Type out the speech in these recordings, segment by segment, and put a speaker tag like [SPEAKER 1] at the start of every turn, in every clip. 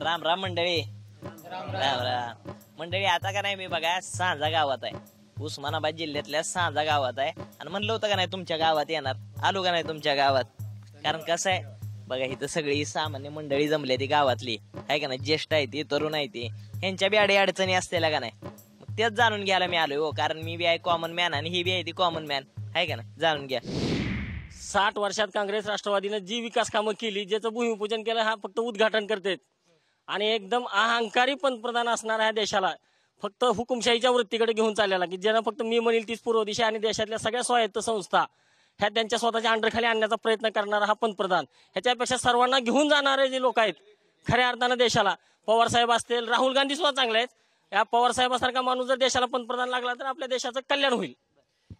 [SPEAKER 1] राम राम मंडळी. राम राम. मंडळी आता का नाही मी बघा सांजा गावात आहे. उस्मानाबाद जिल्ह्यातल्या सांजा गावात आहे. आणि म्हणलं होतं का नाही तुमच्या गावात येणार. आलो का नाही तुमच्या गावात? कारण कसं आहे बघा इथं सगळी सामान्य मंडळी जमली ती गावातली. आहे का नाही ज्येष्ठ आहे ती तरुण आहे ती. ह्यांच्या बी अडी अडचणी असलेल्या का नाही? मग तेच जाणून घ्यायला मी आलोय हो कारण मी बी आहे कॉमन मॅन आणि ही बी आहे ती कॉमन मॅन आहे का नाही? जाणून घ्या.
[SPEAKER 2] साठ वर्षात काँग्रेस राष्ट्रवादीनं जी विकास कामं केली ज्याचं भूमिपूजन केलं हा फक्त उद्घाटन करतेत. आणि एकदम अहंकारी पंतप्रधान असणारा ह्या देशाला. फक्त हुकुमशाहीच्या वृत्तीकडे घेऊन चाललेला की ज्यानं फक्त मी म्हणेल तीच पूर्व दिशा आणि देशातल्या सगळ्या स्वायत्त संस्था ह्या त्यांच्या स्वतःच्या अंडरखाली आणण्याचा प्रयत्न करणारा हा पंतप्रधान ह्याच्यापेक्षा सर्वांना घेऊन जाणारे जे लोक आहेत खऱ्या अर्थानं देशाला. पवार साहेब असतील राहुल गांधी सुद्धा चांगले आहेत. या पवार साहेबासारखा माणूस जर देशाला पंतप्रधान लागला तर आपल्या देशाचं कल्याण होईल.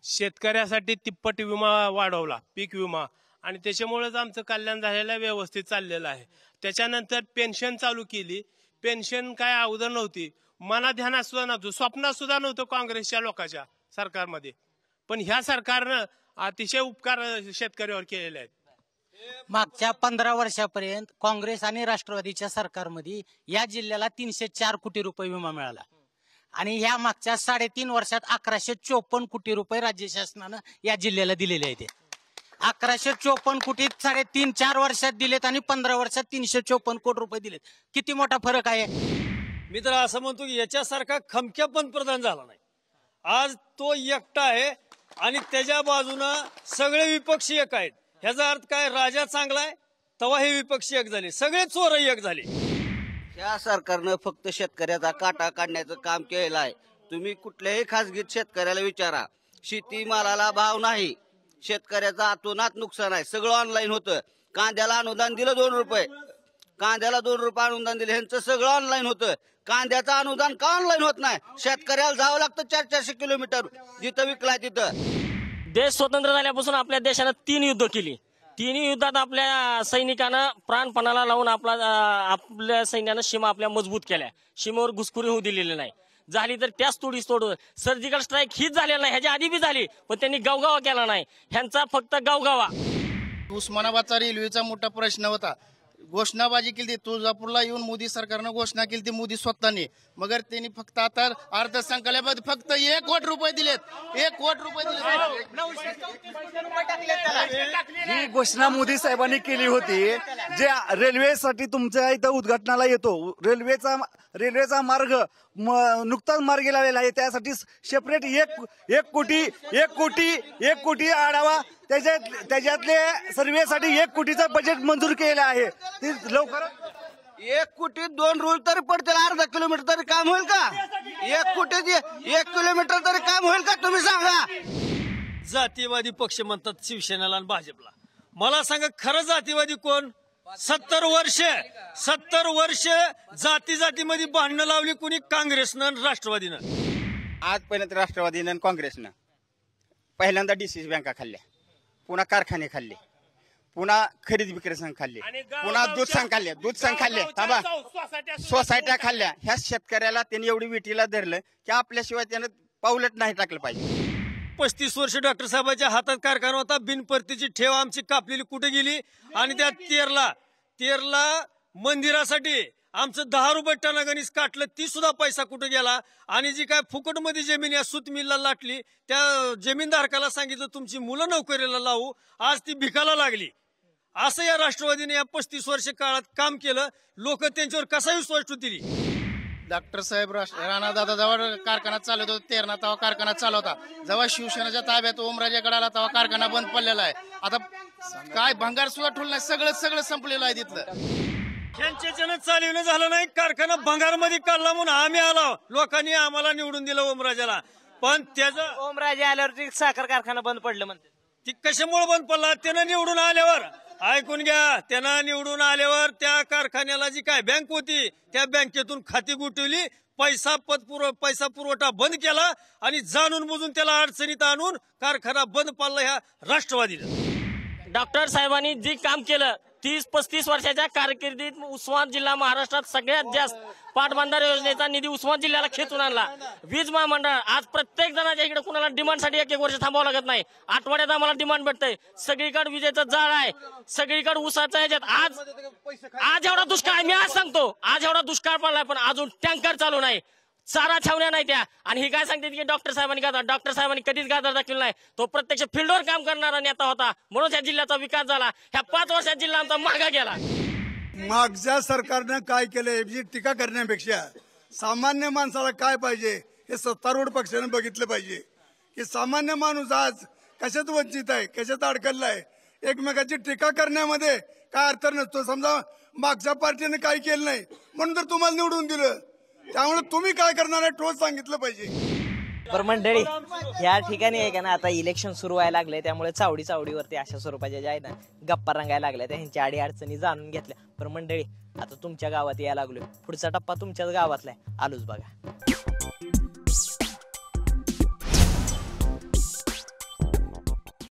[SPEAKER 3] शेतकऱ्यासाठी तिप्पट विमा वाढवला पीक विमा. आणि त्याच्यामुळेच आमचं कल्याण झालेलं आहे व्यवस्थित चाललेलं आहे. त्याच्यानंतर पेन्शन चालू केली. पेन्शन काय अगोदर नव्हती. मना ध्यानात सुद्धा नव्हतं. स्वप्नात सुद्धा नव्हतं काँग्रेसच्या लोकांच्या सरकारमध्ये. पण ह्या सरकारनं अतिशय उपकार शेतकऱ्यावर केलेले आहेत.
[SPEAKER 4] मागच्या पंधरा वर्षापर्यंत काँग्रेस आणि राष्ट्रवादीच्या सरकारमध्ये या जिल्ह्याला तीनशे चार कोटी रुपये विमा मिळाला. आणि ह्या मागच्या साडेतीन वर्षात अकराशे चोपन्न कोटी रुपये राज्य शासनानं या जिल्ह्याला दिलेले आहेत अकराशे चोपन्न कोटी साडेतीन चार वर्षात दिलेत आणि पंधरा वर्षात तीनशे चोपन्न कोटी रुपये दिलेत. किती मोठा फरक आहे?
[SPEAKER 5] मी तर असं म्हणतो की याच्यासारखा खमक्या पंतप्रधान झाला नाही. आज तो एकटा आहे आणि त्याच्या बाजूनं सगळे विपक्षी एक आहेत. ह्याचा अर्थ काय? राजा चांगला आहे तेव्हा हे विपक्षी एक झाले. सगळे चोर एक झाले.
[SPEAKER 6] या सरकारनं फक्त शेतकऱ्याचा काटा काढण्याचं काम केलेलं आहे. तुम्ही कुठल्याही खासगीत शेतकऱ्याला विचारा. शेतीमालाला भाव नाही. शेतकऱ्याचं अतोनात नुकसान आहे. सगळं ऑनलाईन होतं. कांद्याला अनुदान दिलं दोन रुपये. कांद्याला दोन रुपये अनुदान दिलं. ह्यांचं सगळं ऑनलाईन होतं. कांद्याचं अनुदान का ऑनलाईन होत नाही? शेतकऱ्याला जावं लागतं चार चारशे किलोमीटर. जिथं विकलाय तिथं.
[SPEAKER 2] देश स्वतंत्र झाल्यापासून आपल्या देशानं तीन युद्ध केली. तिन्ही युद्धात आपल्या सैनिकानं प्राणपणाला लावून आपला आपल्या सैन्यानं सीमा आपल्या मजबूत केल्या. सीमेवर घुसखोरी होऊ दिलेली नाही. झाली तर त्याच तोडीस तोड सर्जिकल स्ट्राईक हीच झालेला नाही. ह्याच्या आधी बी झाली पण त्यांनी गावगावा केला नाही. ह्यांचा फक्त गावगावा.
[SPEAKER 7] उस्मानाबादचा रेल्वेचा मोठा प्रश्न होता. घोषणाबाजी केली तुळजापूरला येऊन मोदी सरकारनं घोषणा केली ती मोदी स्वतःने. मगर त्यांनी फक्त आता अर्थसंकल्पात फक्त एक कोटी रुपये दिलेत. एक कोटी रुपये दिले
[SPEAKER 8] ही घोषणा मोदी साहेबांनी केली होती जे रेल्वेसाठी तुमच्या इथं उद्घाटनाला येतो. रेल्वेचा रेल्वेचा मार्ग नुकताच मार्गी लावलेला आहे. त्यासाठी सेपरेट एक एक कोटी एक कोटी एक कोटी आढावा त्याच्यात त्याच्यातले सर्वेसाठी एक कोटीचं बजेट मंजूर केलेलं आहे. ते लवकर
[SPEAKER 6] एक कोटी दोन रूल तरी पडतील अर्धा किलोमीटर तरी काम होईल का? एक कोटी एक किलोमीटर तरी काम होईल का तुम्ही सांगा?
[SPEAKER 5] जातीवादी पक्ष म्हणतात शिवसेनेला आणि भाजपला. मला सांगा खरं जातीवादी कोण? सत्तर वर्ष सत्तर वर्ष जाती जातीमध्ये भांडणं लावली कुणी? काँग्रेसनं आणि राष्ट्रवादीनं.
[SPEAKER 9] आजपर्यंत राष्ट्रवादीनं आणि काँग्रेसनं. पहिल्यांदा डीसीसी बँका खाल्ल्या. पुन्हा कारखाने खाल्ले. पुन्हा खरेदी विक्री संघ खाल्ले. पुन्हा दूध संघ खाल्ले. दूध संघ खाल्ले. थांबा. सोसायट्या खाल्ल्या. ह्या शेतकऱ्याला त्यांनी एवढी विटीला धरलं की आपल्याशिवाय त्यानं पाऊलट नाही टाकलं पाहिजे.
[SPEAKER 5] पस्तीस वर्ष डॉक्टर साहेबांच्या हातात कारखाना होता. बिनपरतीची ठेव आमची कापलेली कुठे गेली? आणि त्या तेरला तेरला मंदिरासाठी आमचं दहा रुपये टनागणीस काटलं ती सुद्धा पैसा कुठे गेला? आणि जी काय फुकटमध्ये जमीन या सूत मिलला लाटली त्या जमीनधारकाला सांगितलं तुमची मुलं नोकरीला लावू आज ती भिकाला लागली. असं या राष्ट्रवादीने या पस्तीस वर्ष काळात काम केलं लोक त्यांच्यावर कसा विश्वास दिली
[SPEAKER 7] डॉक्टर साहेब राणा दादा कारखाना चालवत होता तेरणा तेव्हा कारखाना चालवता जेव्हा शिवसेनेच्या ताब्यात ओमराजे आला तेव्हा कारखाना बंद पडलेला आहे. आता काय भंगार सुद्धा ठेवलं नाही सगळं सगळं संपलेलं आहे तिथलं.
[SPEAKER 5] यांच्याच्यानं चालवणं झालं नाही कारखाना भंगारमध्ये काढला म्हणून आम्ही आलो. लोकांनी आम्हाला निवडून दिलं ओमराजाला. पण त्याचं
[SPEAKER 1] ओमराजे आल्यावरती साखर कारखाना बंद पडलं म्हणते.
[SPEAKER 5] ती कशामुळे बंद पडला? त्यानं निवडून आल्यावर. ऐकून घ्या त्यानं निवडून आल्यावर त्या कारखान्याला जी काय बँक होती त्या बँकेतून खाती गुटवली पैसा पतपुरव पैसा पुरवठा बंद केला आणि जाणून बुजून त्याला अडचणीत आणून कारखाना बंद पडला ह्या राष्ट्रवादीला
[SPEAKER 2] डॉक्टर साहेबांनी जे काम केलं तीस पस्तीस वर्षाच्या कारकिर्दीत उस्मान जिल्हा महाराष्ट्रात सगळ्यात जास्त पाटबंधार योजनेचा निधी उस्मान जिल्ह्याला खेचून आणला. वीज महामंडळ आज प्रत्येक जणाच्या इकडे कुणाला डिमांडसाठी एक एक वर्ष थांबावं लागत नाही. आठवड्यात आम्हाला डिमांड भेटतंय. सगळीकडे विजेचं जाळ आहे. सगळीकडे उसाचं ह्याच्यात आज आज एवढा दुष्काळ मी आज सांगतो आज एवढा दुष्काळ पडलाय पण अजून टँकर चालू नाही. चारा छावण्या नाही त्या. आणि हे काय सांगते की डॉक्टर साहेबांनी गाजर डॉक्टर साहेबांनी कधीच गाजर दाखवलं नाही. तो प्रत्यक्ष फील्डवर काम करणारा नेता होता. म्हणून या जिल्ह्याचा विकास झाला. ह्या पाच वर्षात जिल्हा आमचा मागा गेला.
[SPEAKER 10] मागच्या सरकारनं काय केलं याची टीका करण्यापेक्षा सामान्य माणसाला काय पाहिजे हे सत्तारूढ पक्षाने बघितलं पाहिजे. की सामान्य माणूस आज कशात वंचित आहे कशात अडकलला आहे? एकमेकाची टीका करण्यामध्ये काय अर्थ नसतो. समजा मागच्या पार्टीने काय केलं नाही म्हणून तर तुम्हाला निवडून दिलं. त्यामुळे तुम्ही काय करणार आहे ठोस सांगितलं पाहिजे.
[SPEAKER 1] पर मंडळी ह्या ठिकाणी आहे का ना आता इलेक्शन सुरू व्हायला लागले त्यामुळे चावडी चावडीवरती अशा स्वरूपाच्या ज्या आहे ना गप्पा रंगायला लागल्या त्यांच्या अडी अडचणी जाणून घेतल्या. पर मंडळी आता तुमच्या गावात यायला लागलोय. पुढचा टप्पा तुमच्याच गावातला आहे. आलोच बघा.